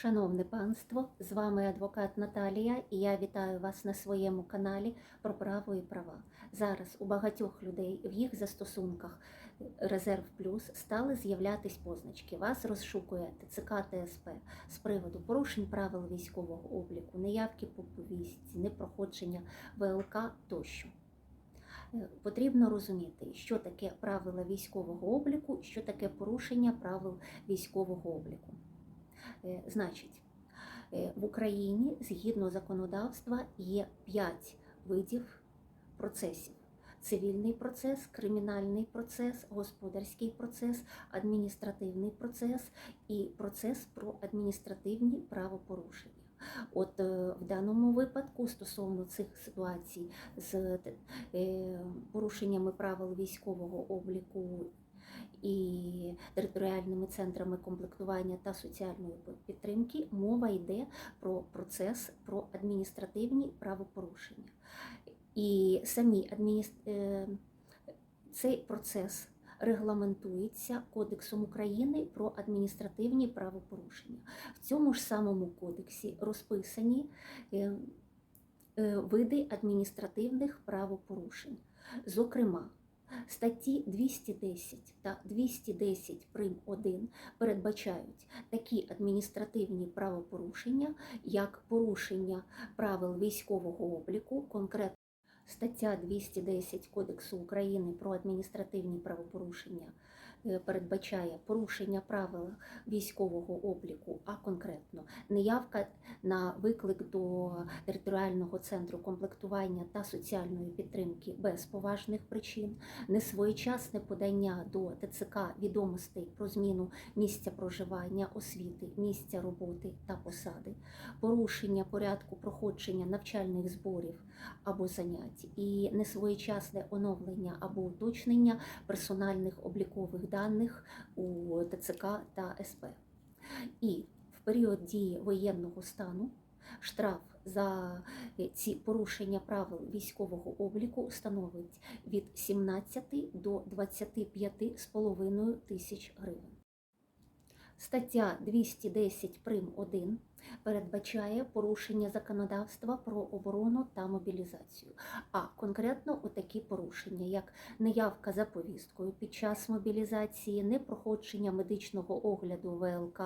Шановне панство, з вами адвокат Наталія, і я вітаю вас на своєму каналі про право і права. Зараз у багатьох людей в їх застосунках Резерв Плюс стали з'являтись позначки. Вас розшукує ТЦК ТСП з приводу порушень правил військового обліку, неявки по повістці, непроходження ВЛК тощо. Е, Потрібно розуміти, що таке правила військового обліку, що таке порушення правил військового обліку. Е, Значить, е, в Україні згідно законодавства є 5 видів процесів: цивільний процес, кримінальний процес, господарський процес, адміністративний процес і процес про адміністративні правопорушення. От е, в даному випадку стосовно цих ситуацій з порушеннями правил військового обліку і територіальними центрами комплектування та соціальної підтримки мова йде про процес про адміністративні правопорушення. І самі адміністр... е, цей процес регламентується Кодексом України про адміністративні правопорушення. В цьому ж самому кодексі розписані е, е, види адміністративних правопорушень. Зокрема, Статті 210 та 210 прим. 1 передбачають такі адміністративні правопорушення, як порушення правил військового обліку, конкретно стаття 210 Кодексу України про адміністративні правопорушення передбачає порушення правил військового обліку, а конкретно неявка на виклик до територіального центру комплектування та соціальної підтримки без поважних причин, несвоєчасне подання до ТЦК відомостей про зміну місця проживання, освіти, місця роботи та посади, порушення порядку проходження навчальних зборів або занять і несвоєчасне оновлення або уточнення персональних облікових даних у ТЦК та СП. І в період дії воєнного стану штраф за ці порушення правил військового обліку становить від 17 до 25,5 тисяч гривень. Стаття 210 прим. 1 передбачає порушення законодавства про оборону та мобілізацію, а конкретно отакі порушення, як неявка за повісткою під час мобілізації, непроходження медичного огляду ВЛК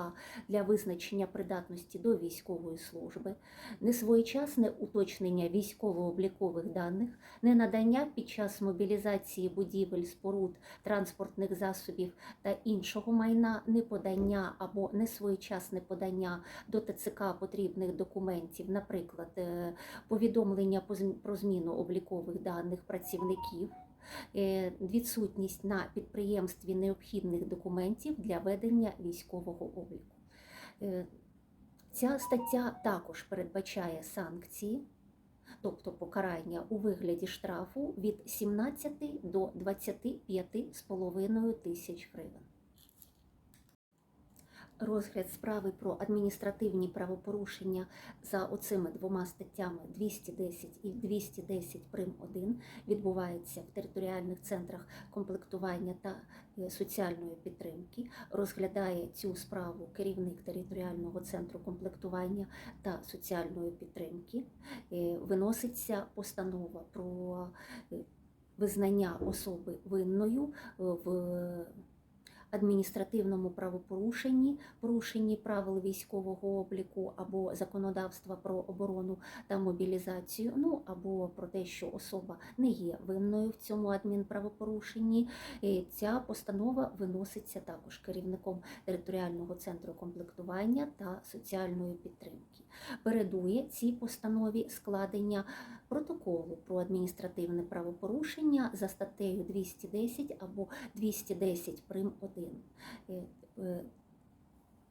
для визначення придатності до військової служби, несвоєчасне уточнення військово-облікових даних, ненадання під час мобілізації будівель, споруд, транспортних засобів та іншого майна, неподання або несвоєчасне подання до ТЦК потрібних документів, наприклад, е, повідомлення про зміну облікових даних працівників, е, відсутність на підприємстві необхідних документів для ведення військового обліку. Е, Ця стаття також передбачає санкції, тобто покарання у вигляді штрафу від 17 до 25,5 тисяч гривень. Розгляд справи про адміністративні правопорушення за оцими двома статтями 210 і 210 прим. 1 відбувається в територіальних центрах комплектування та е, соціальної підтримки. Розглядає цю справу керівник територіального центру комплектування та соціальної підтримки. Е, Виноситься постанова про е, визнання особи винною в адміністративному правопорушенні, порушенні правил військового обліку або законодавства про оборону та мобілізацію, ну або про те, що особа не є винною в цьому адмінправопорушенні. Ця постанова виноситься також керівником територіального центру комплектування та соціальної підтримки. Передує цій постанові складення протоколу про адміністративне правопорушення за статтею 210 або 210 прим. 1.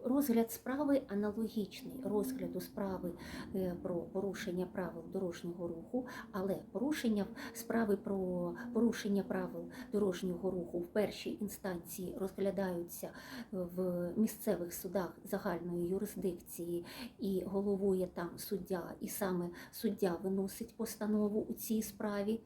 Е, е, Розгляд справи аналогічний розгляду справи е, про порушення правил дорожнього руху, але порушення справи про порушення правил дорожнього руху в першій інстанції розглядаються в місцевих судах загальної юрисдикції і головує там суддя, і саме суддя виносить постанову у цій справі.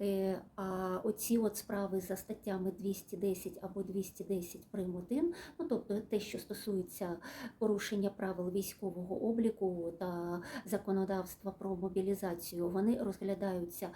Е, А оці от справи за статтями 210 або 210 прим. 1, ну тобто те, що стосується порушення правил військового обліку та законодавства про мобілізацію, вони розглядаються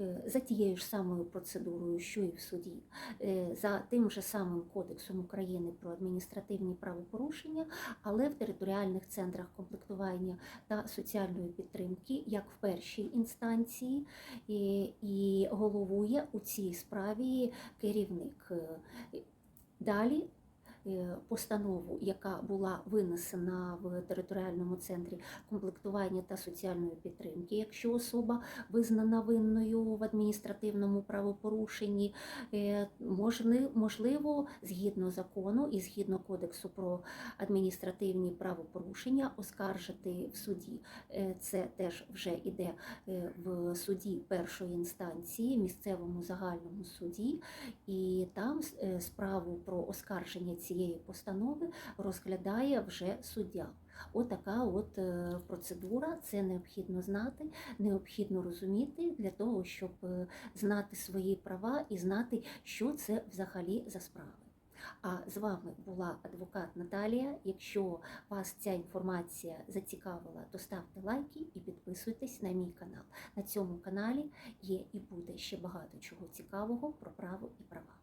е, за тією ж самою процедурою, що і в суді, е, за тим же самим кодексом України про адміністративні правопорушення, але в територіальних центрах комплектування та соціальної підтримки, як в першій інстанції, і, і головує у цій справі керівник. Е, Далі постанову, яка була винесена в територіальному центрі комплектування та соціальної підтримки, якщо особа визнана винною в адміністративному правопорушенні, е, можливо, згідно закону і згідно кодексу про адміністративні правопорушення, оскаржити в суді. Е, Це теж вже іде е, в суді першої інстанції, місцевому загальному суді, і там е, справу про оскарження цієї постанови розглядає вже суддя. Отака от е, процедура. Це необхідно знати, необхідно розуміти для того, щоб е, знати свої права і знати, що це взагалі за справи. А з вами була адвокат Наталія. Якщо вас ця інформація зацікавила, то ставте лайки і підписуйтесь на мій канал. На цьому каналі є і буде ще багато чого цікавого про право і права.